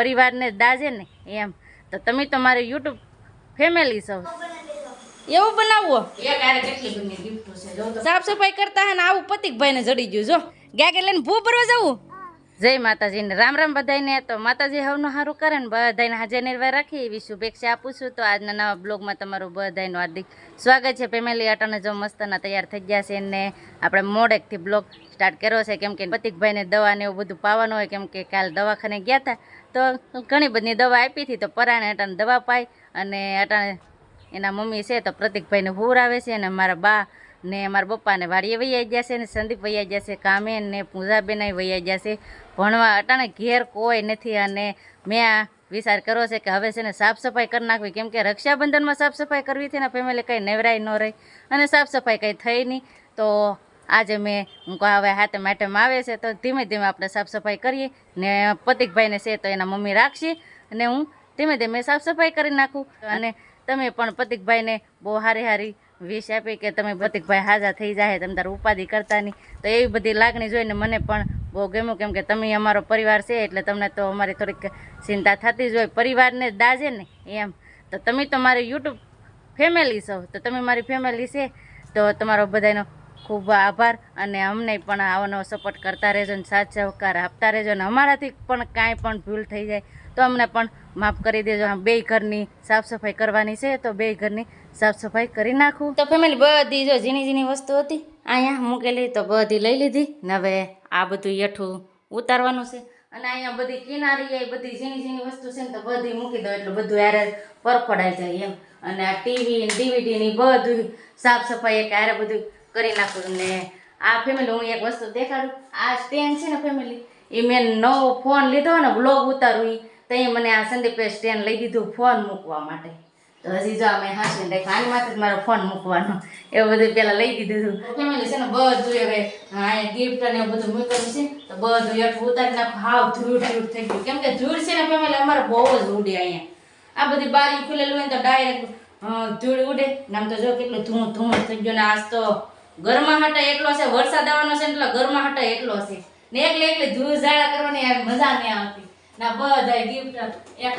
પરિવારને દાજે ને એમ. તો તમે તો મારે યુટ્યુબ ફેમિલી છો. એવું બનાવવો સાફ સફાઈ કરતા હે ને આવું પતિકભાઈને જડી ગયું જો. ગાગે લઈને ભૂ ભરવા જવું? જય માતાજીને રામ રામ બધાને તો માતાજી હવનું સારું કરે ને બધાને હાજર નિર્વાહ રાખી. એવી શુભેચ્છા આપું છું. તો આજના નવા બ્લોગમાં તમારું બધાનું હાર્દિક સ્વાગત છે. ફેમિલી અટાણે જો મસ્તના તૈયાર થઈ ગયા છે ને આપણે મોડેકથી બ્લોગ સ્ટાર્ટ કર્યો છે. કેમ કે પતિકભાઈને દવા ને એવું બધું પાવાનું હોય. કેમ કે કાલ દવાખાને ગયા હતા તો ઘણી બધી દવા આપી હતી. તો પરાણે અટાણે દવા પાઈ અને અટાણે એના મમ્મી છે તો પ્રતિકભાઈને હુર આવે છે અને મારા બા ને મારા પપ્પાને વાડીએ વૈયા ગયા છે ને સંદીપ વૈયા ગયા છે. કામે ને પૂજાબેન વૈયા ગયા છે. ભણવા અટાણે ઘેર કોઈ નથી અને મેં આ વિચાર કર્યો છે કે હવે છે ને સાફ સફાઈ કરી નાખવી. કેમ કે રક્ષાબંધનમાં સાફ સફાઈ કરવી હતી ફેમિલી કંઈ નેવરાઈ ન રહી અને સાફ સફાઈ કંઈ થઈ નહીં. તો આજે મેં હું કહું હવે હાથે માટેમાં આવે છે તો ધીમે ધીમે આપણે સાફ સફાઈ કરીએ. ને પતિકભાઈને છે તો એના મમ્મી રાખશે અને હું ધીમે ધીમે સાફ સફાઈ કરી નાખું. અને તમે પણ પતિકભાઈને બહુ હારી હારી વિશ આપી કે તમે પતિકભાઈ હાજા થઈ જાય તમે તારું ઉપાધિ કરતા નહીં. તો એવી બધી લાગણી જોઈને મને પણ બહુ ગમ્યું કેમ કે તમે અમારો પરિવાર છે, એટલે તમને તો અમારી થોડીક ચિંતા થતી જ હોય. પરિવારને દાજે ને એમ. તો તમે તો મારી યુટ્યુબ ફેમિલી છો, તો તમે મારી ફેમિલી છે, તો તમારો બધાનો ખૂબ આભાર અને અમને પણ આવો નવો સપોર્ટ કરતા રહેજો ને સાથ સહકાર આપતા રહેજો ને અમારાથી પણ કાંઈ પણ ભૂલ થઈ જાય તો અમને પણ માફ કરી દેજો બે ઘરની સાફ સફાઈ કરવાની છે, તો બે ઘરની સાફ સફાઈ કરી નાખું. તો ફેમિલી બધી જો ઝીણી ઝીણી વસ્તુ હતી, અહીંયા મૂકેલી તો બધી લઈ લીધી, ને હવે આ બધું યઠું ઉતારવાનું છે. અને અહીંયા બધી કિનારી, એ બધી ઝીણી ઝીણી વસ્તુ છે ને, તો બધી મૂકી દો એટલે બધું યારે પરખોડાઈ જાય એમ. અને આ ટીવી ડીવીડીની ડીવીડી બધું સાફ સફાઈ એક યારે બધું કરી નાખું. ને આ ફેમિલી હું એક વસ્તુ દેખાડું. આ સ્ટેન્ડ છે ને ફેમિલી એ મેં નવો ફોન લીધો ને બ્લોગ ઉતારું ઈ. તો એ મને આ સંદીપે સ્ટેન્ડ લઈ દીધું ફોન મૂકવા માટે. તો હજી જો અમે હાંસીને ને આની માથે મારો ફોન મૂકવાનો. એવું બધું પેલા લઈ દીધું હતું ફેમિલી છે ને બધું હવે ગિફ્ટ અને બધું મૂક્યું છે. તો બધું એટલું ઉતારી નાખો. હાવ ધૂળ ધૂળ થઈ ગયું. કેમ કે ધૂળ છે ને ફેમિલી, અમારે બહુ જ ઉડે અહીંયા. આ બધી બારી ખુલેલું હોય તો ડાયરેક્ટ ધૂળ ઉડે. નામ તો જો કેટલું ધૂળ ધૂળ થઈ ગયું ને આજ તો ગરમાહટ એટલો છે, વરસાદ આવવાનો છે એટલે ગરમાહટ એટલો છે. ને એકલે એકલે ધૂળ ઝાડા કરવાની મજા નહીં આવતી. ના, બધાય ગિફ્ટ એક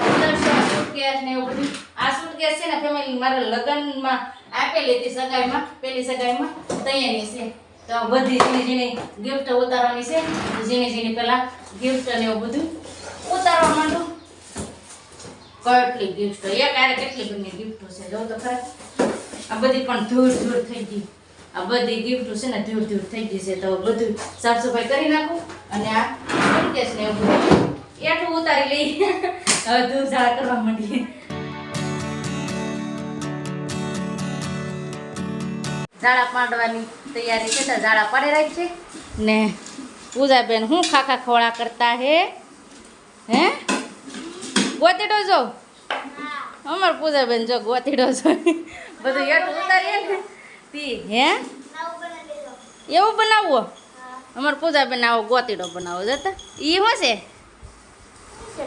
સુટકેસ ને એવું બધું. આ સુટકેસ છે ને ફેમિલી મારા લગ્નમાં આપેલી હતી સગાઈમાં, પેલી સગાઈમાં તૈયારી છે. તો બધી ઝીણી ઝીણી ગિફ્ટ ઉતારવાની છે. ઝીણી ઝીણી પહેલાં ગિફ્ટ ને એવું બધું ઉતારવા માંડું. કેટલી ગિફ્ટ એક આરે કેટલી બધી ગિફ્ટો છે? જો તો ખરા. આ બધી પણ ધૂળ ધૂળ થઈ ગઈ. આ બધી ગિફ્ટો છે ને, ધૂળ ધૂળ થઈ ગઈ છે. તો બધું સાફ સફાઈ કરી નાખું અને આ સુટકેસ ને એવું બધું એટલું ઉતારી લઈ. હવે ધૂળ ઝાડા કરવા માંડીએ ઝાડા પાડવાની તૈયારી છે તો ઝાડા પાડી રાખી છે ને પૂજાબેન હું ખાખા ખોળા કરતા હે? હે? ગોતીડો જો. અમાર પૂજાબેન જો ગોતીડો જો. બધું એટલું ઉતારીએ ને. તી. હે? એવું બનાવવો અમાર પૂજાબેન આવો ગોતીડો બનાવો. જતા. ઈ શું છે?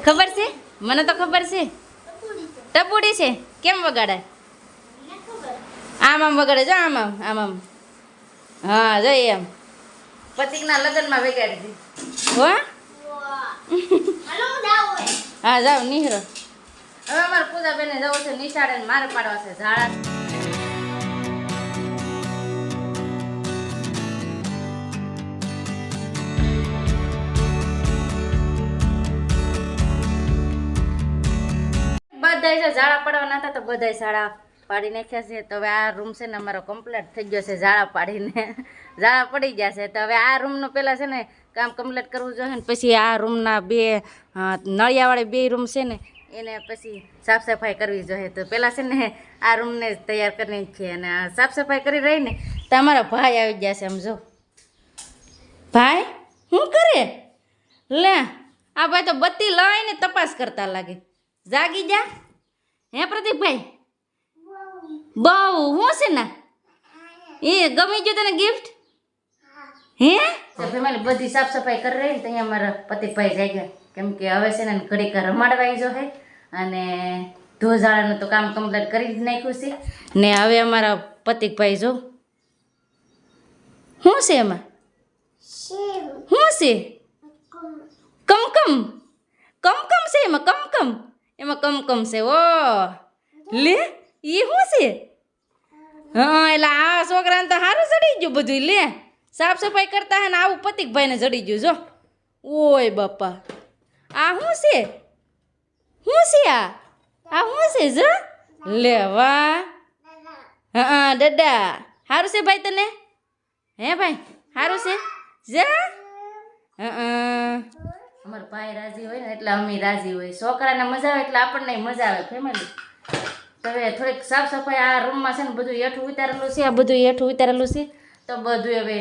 ખબર છે? મને તો ખબર છે. ટપુડી છે. કેમ વગાડાય? આમ આમ વગાડે જો આમ આમ આમ આમ. હા જો એમ. પતિકના લગ્નમાં વગાડી દી. હો? હા જાઓ નિહરો હવે અમારે પૂજાબેને જવું છે નિશાળે ને મારે પાડવા છે ઝાડા. બધાય છે ઝાડા પાડવાના હતા તો બધાય ઝાડા પાડી નાખ્યા છે. તો હવે આ રૂમ છે ને અમારો કમ્પ્લીટ થઈ ગયો છે ઝાડા પાડીને. ઝાડા પડી ગયા છે. તો હવે આ રૂમનું પહેલાં છે ને કામ કમ્પ્લીટ કરવું જોઈએ ને પછી આ રૂમના બે નળિયાવાળી બે રૂમ છે ને એને પછી સાફ સફાઈ કરવી જોઈએ. તો પહેલાં છે ને આ રૂમને તૈયાર કરીને છીએ અને સાફ સફાઈ કરી રહીને તો અમારા ભાઈ આવી ગયા છે સમજો ભાઈ શું કરે? લે, આ ભાઈ તો બત્તી લઈને તપાસ કરતા લાગે. જાગી જા. હે પ્રદીપભાઈ? બહુ શું છે ને? એ ગમી ગયું તને ગિફ્ટ હે? ફેમિલી બધી સાફ સફાઈ કરી રહી ને તો અહીંયા મારા પતિભાઈ જાય ગયા કેમ કે હવે છે ને ઘડીક રમાડવાઈ જો હે. અને ધોઝાળાનું તો કામ કમ્પ્લીટ કરી જ નાખ્યું છે. ને હવે અમારા પતિકભાઈ જો. શું છે એમાં? શું છે? કમકમ? કમકમ છે એમાં કમકમ? એમાં કમકમ છે ઓ લે એ શું છે? હા, એટલે આ છોકરાને તો સારું ચડી ગયું બધું લે. સાફ સફાઈ કરતા હે ને આવું પતિકભાઈને ચડી ગયું, જો. ઓય બાપા. આ શું છે? શું છે આ? આ શું છે, જો? લે, વાહ. હા દાદા સારું છે ભાઈ તને? હે ભાઈ સારું છે? જા. હા અમારા ભાઈ રાજી હોય ને એટલે અમે રાજી હોય. છોકરાને મજા આવે એટલે આપણને મજા આવે ફેમિલી તો હવે થોડીક સાફ સફાઈ આ રૂમમાં છે ને બધું હેઠું ઉતારેલું છે, આ બધું હેઠું ઉતારેલું છે. તો બધું હવે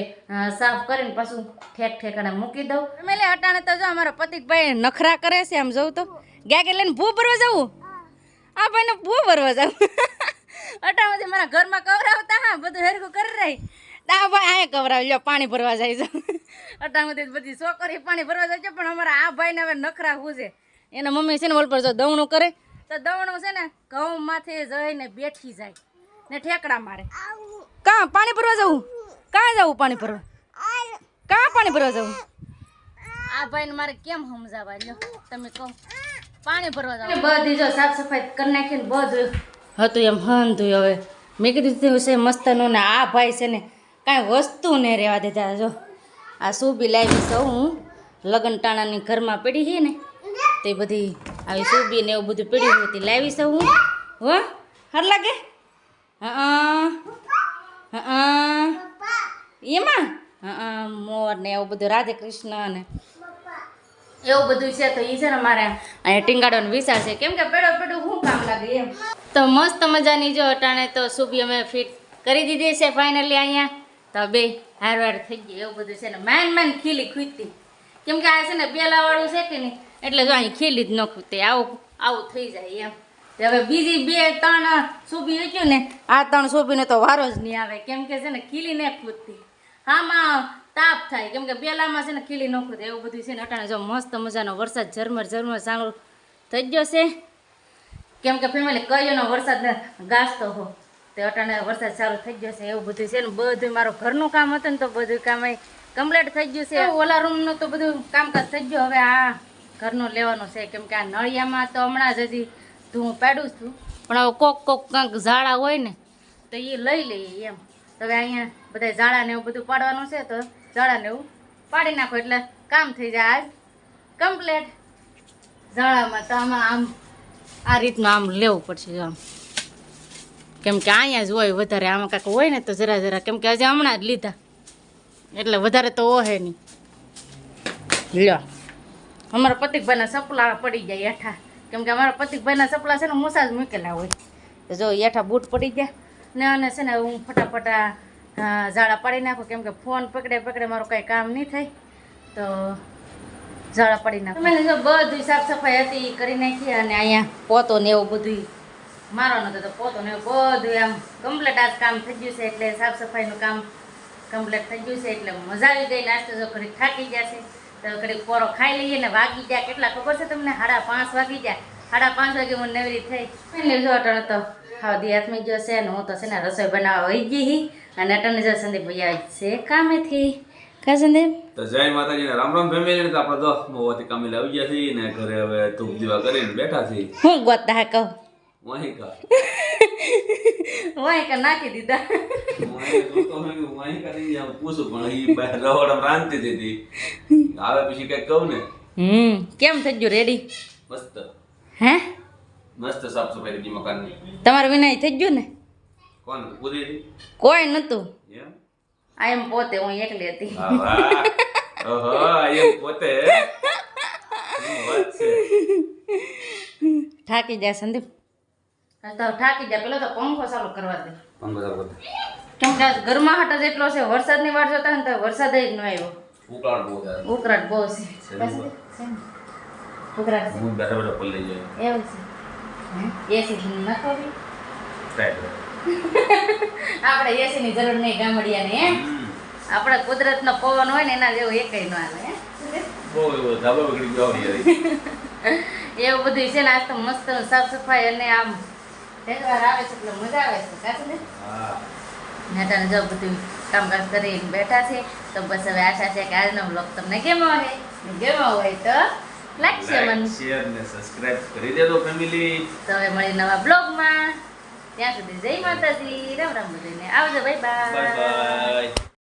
સાફ કરીને પાછું ઠેક ઠેકાણે મૂકી દઉં. ફેમિલી, અટાણે તો જો અમારા પતિકભાઈ નખરા કરે છે, આમ જવું તો. કે લઈને ભૂ ભરવા જવું? આ ભાઈને ભૂ ભરવા જવું? અટાણેથી મારા ઘરમાં કવરાવતા, હા, બધું હરખું કરી રહી. આ ભાઈ અહીંયા કવરાવ લ્યો પાણી ભરવા જાય છે. અટામતી બધી છોકરી પાણી ભરવા જાય છે પણ અમારા આ ભાઈને હવે નખરા હું છે. એના મમ્મી છે ને ઓલ પર જો દવણું કરે તો દવણું છે ને ઘઉંમાંથી જઈને બેઠી જાય ને ઠેકડા મારે. કાં પાણી ભરવા જવું કાં જવું પાણી ભરવા? કાં પાણી ભરવા જવું આ ભાઈને મારે કેમ સમજાવવા લ્યો તમે કહો. પાણી ભરવા જાવ બધી જો સાફ સફાઈ કરી નાખીને બધું. હતું એમ હંધું હવે. મેં કીધું છે મસ્તનું ને આ ભાઈ છે ને કાંઈ વસ્તુ નહીં રહેવા દેતા જો, આ સુબી લાવી સૌ હું. લગ્ન ટાણાની ઘરમાં પડી છે ને, તે બધી આવી સુબી ને એવું બધું પડ્યું હતી લાવી સૌ હું. હો, હર લાગે? હા હા એમાં? હા મોર ને એવું બધું, રાધે કૃષ્ણ ને એવું બધું છે તો એ છે ને મારે અહીંયા ટીંગાડવાનો વિચાર છે. કેમ કે પેડો પેડું શું કામ લાગે એમ? તો મસ્ત મજાની જો અટાણે તો સુબી અમે ફિટ કરી દીધી છે ફાઇનલી અહીંયા. તો બે હાર વાર થઈ ગઈ, એવું બધું છે ને. માન માન ખીલી ખૂતી કેમ કે આ છે ને બેલાવાળું છે કે નહીં? એટલે જો અહીં ખીલી જ ન ખૂતે આવું આવું થઈ જાય એમ. હવે બીજી બે ત્રણ સુબી વેચ્યું ને, આ ત્રણ સુબીને તો વારો જ નહીં આવે. કેમ કે છે ને ખીલી ને ખૂટતી. હામાં તાપ થાય. કેમ કે બેલામાં છે ને ખીલી ન ખૂટે. એવું બધું છે ને અટાણે જો મસ્ત મજાનો વરસાદ ઝરમર ઝરમર ચાલુ થઈ ગયો છે. કેમ કે ફેમિલી કયોનો વરસાદ ગાસતો હો. તે અટાણે વરસાદ ચાલુ થઈ ગયો છે, એવું બધું છે ને, બધું મારું ઘરનું કામ હતું ને તો બધું કામ કમ્પ્લીટ થઈ ગયું છે. ઓલા રૂમનું તો બધું કામકાજ થઈ ગયું. હવે આ ઘરનું લેવાનું છે, કેમ કે આ નળિયામાં તો હમણાં જ હજી ધૂં પાડું છું પણ હવે કોક કોક કાંક ઝાડા હોય ને, તો એ લઈ લઈએ એમ. હવે અહીંયા બધા ઝાડાને એવું બધું પાડવાનું છે, તો ઝાડાને એવું પાડી નાખો, એટલે કામ થઈ જાય આજ. કમ્પ્લીટ ઝાડામાં તો આમાં આમ આ રીતનું આમ લેવું પડશે આમ. કેમ કે અહીંયા જ હોય વધારે આમાં કાંક હોય ને તો જરા જરા કેમ કે હજી હમણાં જ લીધા. એટલે વધારે તો ઓહે નહીં. લ્યો. અમારા પતિકભાઈના સપલા પડી જાય હેઠા. કેમ કે અમારા પતિકભાઈના સપલા છે ને મૂસા જ મૂકેલા હોય. તો જો હેઠા બૂટ પડી ગયા. ને અને છે ને હું ફટાફટ ઝાડા પાડી નાખું. કેમ કે ફોન પકડે પકડે મારું કાંઈ કામ નહીં થાય. તો ઝાડા પાડી નાખું. મેં જો બધું સાફ સફાઈ હતી કરી નાખી અને અહીંયા પોતો ને એવું બધું મારવાનો હતો તો પોતો ને બધું આમ કમ્પ્લીટ આજ કામ થઈ ગયું છે એટલે સાફ સફાઈનું કામ કમ્પ્લીટ થઈ ગયું છે એટલે મજા આવી ગઈ નાસ્તો જો ઘડીક થાકી ગયા છે. તો ઘડીક પોરો ખાઈ લઈએ ને વાગી ગયા. કેટલા ખબર છે તમને? સાડા પાંચ વાગી ગયા. સાડા પાંચ વાગે હું નવરી થઈ. એટલે જો અટણ તો હા દી હાથમાં ગયો છે ને હું તો છે ને રસોઈ બનાવવા વહી ગઈ હી. અને અટણ જો સંદીપ ભૈયા છે કામેથી. કા સંદીપ? તો જય માતાજી ને રામ રામ ફેમિલી તો આપણે તો મોવાથી કામે આવી ગયા છીએ ને ઘરે હવે ધૂપ દીવા કરીને બેઠા છીએ. હું કહું. વાહી કા હોય કે નાખી દીધા? વાહી જોતો હોય કે વાહી કા નહીં આમ પૂછું. પણ બહાર રહોડમ રાંધતી હતી. આવે પછી કંઈક કહું ને? હમ કેમ થઈ ગયું? રેડી મસ્ત. હે? મસ્ત સાફ સફાઈ કરી મકાનની. તમારો વિનાય થઈ ગયું ને? કોણ? પૂરી? કોઈ નતું. આ એમ પોતે હું એકલી હતી. ઓહો એમ પોતે? થાકી જાય સંદીપ. તો થાકી જાય. પેલો તો પંખો ચાલુ કરવા દે. પંખો ચાલુ કર. કેમ કે ગરમાહટ જ એટલો છે વરસાદની વાટ જોતા ને તો વરસાદ જ ન આવ્યો. ઉકળાટ બહુ થાય. ઉકળાટ બહુ છે. ઉકળાટ છે. હું બેઠા બેઠા પલ્લી જાય. એવું છે. એસી આપણે એસીની જરૂર નહીં ગામડિયા ને હમ. કુદરત નો પવન હોય ને એના જેવું એકય ન આવે બહુ એવો ધાબા વગડી ગયો એવું બધું છે ને આજ તો મસ્ત સાફ સફાઈ અને આમ તહેવાર આવે છે એટલે મજા આવે છે સાચું ને? હા. નેટાને જો બધું કામકાજ કરીને બેઠા છે તો બસ હવે આશા છે કે આજનો બ્લોગ તમને કેવો હોય કેવો હોય તો લાઈક શેર ને સબસ્ક્રાઇબ કરી દેજો ફેમિલી તો હવે મળી નવા બ્લોગમાં ત્યાં સુધી જય માતાજી. રામ રામ બધાને. આવજો બાય બાય બાય બાય